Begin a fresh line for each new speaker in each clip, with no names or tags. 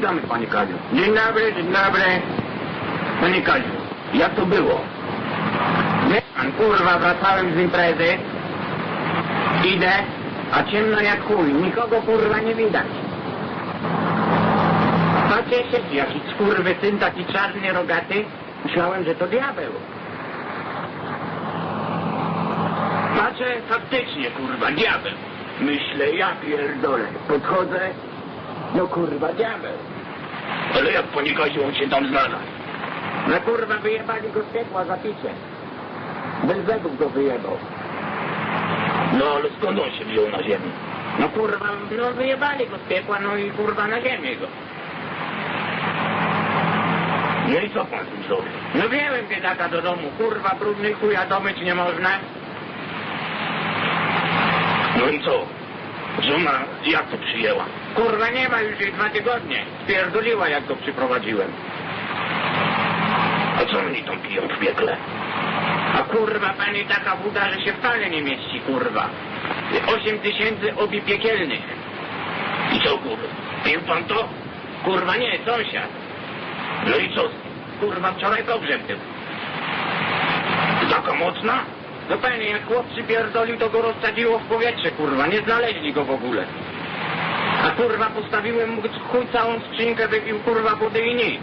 Witamy panie Kaziu. Dzień dobry, dzień dobry. Panie Kaziu, jak to było? Wie pan, kurwa, wracałem z imprezy. Idę, a ciemno jak chuj. Nikogo kurwa nie widać. Patrzę się, jaki skurwy syn, taki czarny, rogaty. Myślałem, że to diabeł. Patrzę, faktycznie, kurwa, diabeł. Myślę, ja pierdolę. Podchodzę, no kurwa, diabeł.
Ale jak panie Kaziu on się tam znalazł?
No kurwa, wyjebali go z piekła za picie. Bez zębów go wyjebał.
No ale skąd on się wziął na ziemi?
No kurwa, no wyjebali go z piekła, no i kurwa na ziemię go.
No i co pan z tym zrobił?
No wziąłem biedaka do domu, kurwa, brudny chuja domyć nie można.
No i co? Żona jak to przyjęła?
Kurwa, nie ma już jej dwa tygodnie. Spierdoliła, jak go przyprowadziłem.
A co oni tam piją w piekle?
A kurwa, pani taka buda, że się wcale nie mieści, kurwa. Osiem tysięcy obi piekielnych.
I co kurwa? Pił pan to?
Kurwa, nie, sąsiad.
No i co?
Kurwa, wczoraj pogrzeb był.
Taka mocna?
No panie, jak chłop przypierdolił, to go rozsadziło w powietrze, kurwa. Nie znaleźli go w ogóle. A kurwa, postawiłem mu chuj całą skrzynkę, wypił kurwa wody i nic.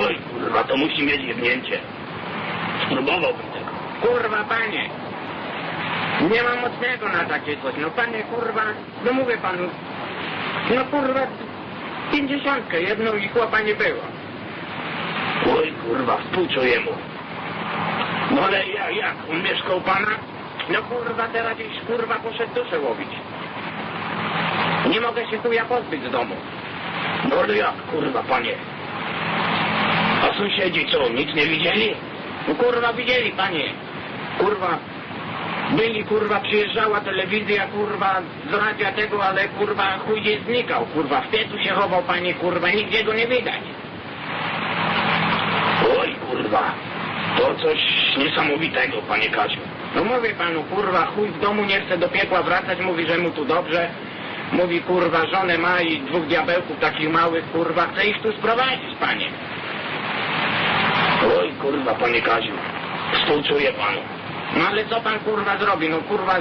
Oj kurwa, to musi mieć jebnięcie. Spróbowałbym tego.
Kurwa, panie. Nie ma mocnego na takie coś. No panie, kurwa, no mówię panu. No kurwa, pięćdziesiątkę jedną i chłopa nie było.
Oj kurwa, współczuję mu. No ale ja, jak? On mieszkał pana?
No kurwa, teraz gdzieś kurwa poszedł duszę łowić. Nie mogę się chuja pozbyć z domu.
No ale jak kurwa panie? A sąsiedzi co, nic nie widzieli?
No kurwa, widzieli panie. Kurwa, byli kurwa, przyjeżdżała telewizja, kurwa, z radia tego, ale kurwa, chuj nie znikał, kurwa. W piecu się chował panie, kurwa, nigdzie go nie widać.
Oj kurwa, to coś niesamowitego panie Kaziu.
No mówię panu, kurwa, chuj w domu nie chce do piekła wracać, mówi, że mu tu dobrze. Mówi, kurwa, żonę ma i dwóch diabełków takich małych, kurwa, chce ich tu sprowadzić, panie.
Oj kurwa panie Kaziu, współczuję panu.
No ale co pan, kurwa, zrobi? No, kurwa,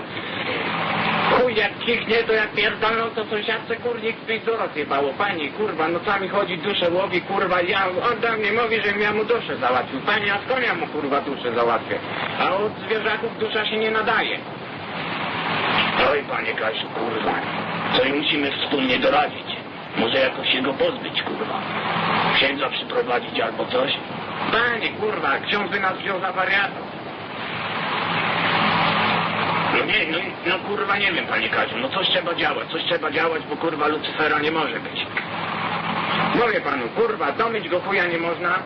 chuj jak kichnie, to jak pierdolą, to sąsiadce kurnik z pizdu rozjebało. Panie, kurwa, no co mi chodzi, duszę łowi, kurwa, ja, on do mnie mówi, że ja mu duszę załatwił. Panie, a z konia mu, kurwa, duszę załatwię. A od zwierzaków dusza się nie nadaje.
Oj panie Kaziu, kurwa, coś musimy wspólnie doradzić. Może jakoś się go pozbyć, kurwa. Księdza przyprowadzić albo coś.
Panie, kurwa, ksiądz by nas wziął za wariatów.
Nie, no, no kurwa nie wiem panie Kaziu, no coś trzeba działać, coś trzeba działać, bo kurwa Lucyfera nie może być.
Mówię panu, kurwa, domyć go chuja nie można.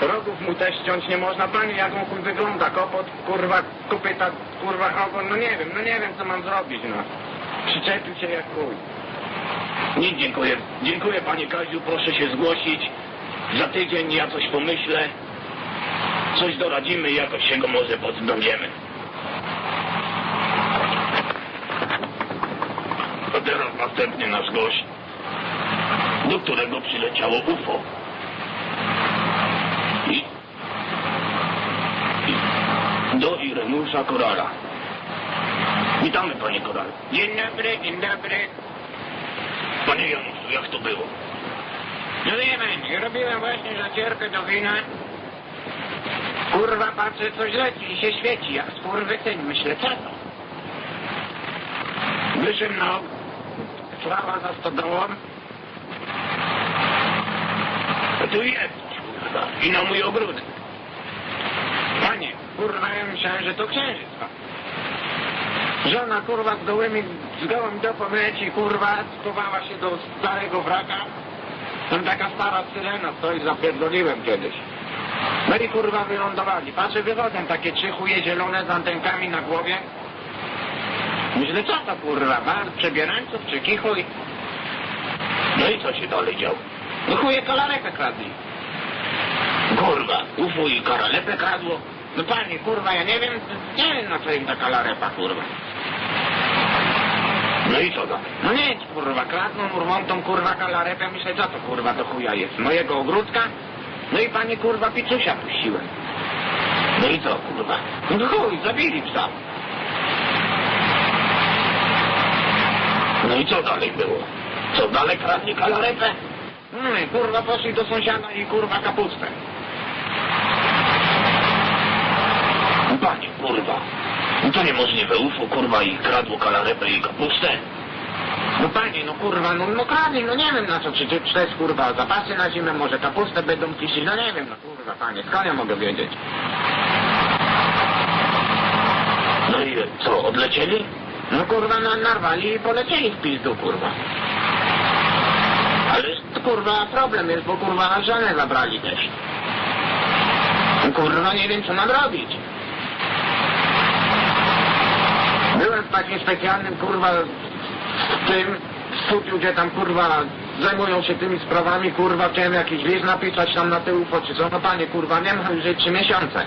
Rogów mu też ściąć nie można. Panie, jak on chuj wygląda, kopot, kurwa, kopyta, kurwa, ogon, no nie wiem, no nie wiem, co mam zrobić, no. Przyczepił się jak chuj.
Nie, dziękuję. Dziękuję panie Kaziu, proszę się zgłosić. Za tydzień ja coś pomyślę. Coś doradzimy i jakoś się go może pozbędziemy. A teraz następny nasz gość, do którego przyleciało UFO. I, i do Irenusza Korala. Witamy panie Koral.
Dzień dobry, dzień dobry.
Panie Januszu, jak to było?
No wie pan, robiłem właśnie zacierkę do wina. Kurwa, patrzę, coś leci i się świeci, jak skurwysyn. Myślę, co to? Wyszedłem na sława za stodołą.
A tu jest, kurwa. I na mój ogródek.
Panie, kurwa, ja myślałem, że to księżyc. Żona, kurwa, z gołymi, z gołym dopą leci, kurwa, schowała się do starego wraka. Tam taka stara syrena stoi, zapierdoliłem kiedyś. No i kurwa wylądowali. Patrzę, wychodzą takie trzy chuje zielone z antenkami na głowie. Myślę, co to kurwa, bar przebierańców czy kichuj?
No i co się dalej działo?
No chuje kalarekę kradli.
Kurwa, UFO i karalepę kradło.
No panie, kurwa, ja nie wiem, nie wiem na co im ta kalarepa, kurwa.
No i co dalej?
No nic, kurwa, kradną, tą kurwa kalarepę, myślę, co to kurwa do chuja jest, mojego ogródka? No i pani kurwa picusia puściłem.
No i co, kurwa?
No chuj, zabili psa.
No i co dalej było? Co dalej kradnie kalarepę?
No i kurwa poszli do sąsiada i kurwa kapustę.
No panie, kurwa. No to niemożliwe. UFO, kurwa, i kradło kalarepę i kapustę.
No panie, no kurwa, no, no kradli, no nie wiem na co, czy, czy, czy to jest kurwa zapasy na zimę, może kapustę będą kiszyć, no nie wiem, no kurwa panie, skąd ja mogę wiedzieć?
No i co, odlecieli?
No kurwa, no, narwali i polecieli w pizdu, kurwa.
Ale
kurwa problem jest, bo kurwa żonę zabrali też. Kurwa nie wiem co mam robić. Byłem w takim specjalnym kurwa w tym studiu, gdzie tam kurwa zajmują się tymi sprawami, kurwa chciałem jakiś list napisać tam na tył, czy co, no panie kurwa nie ma już trzy miesiące.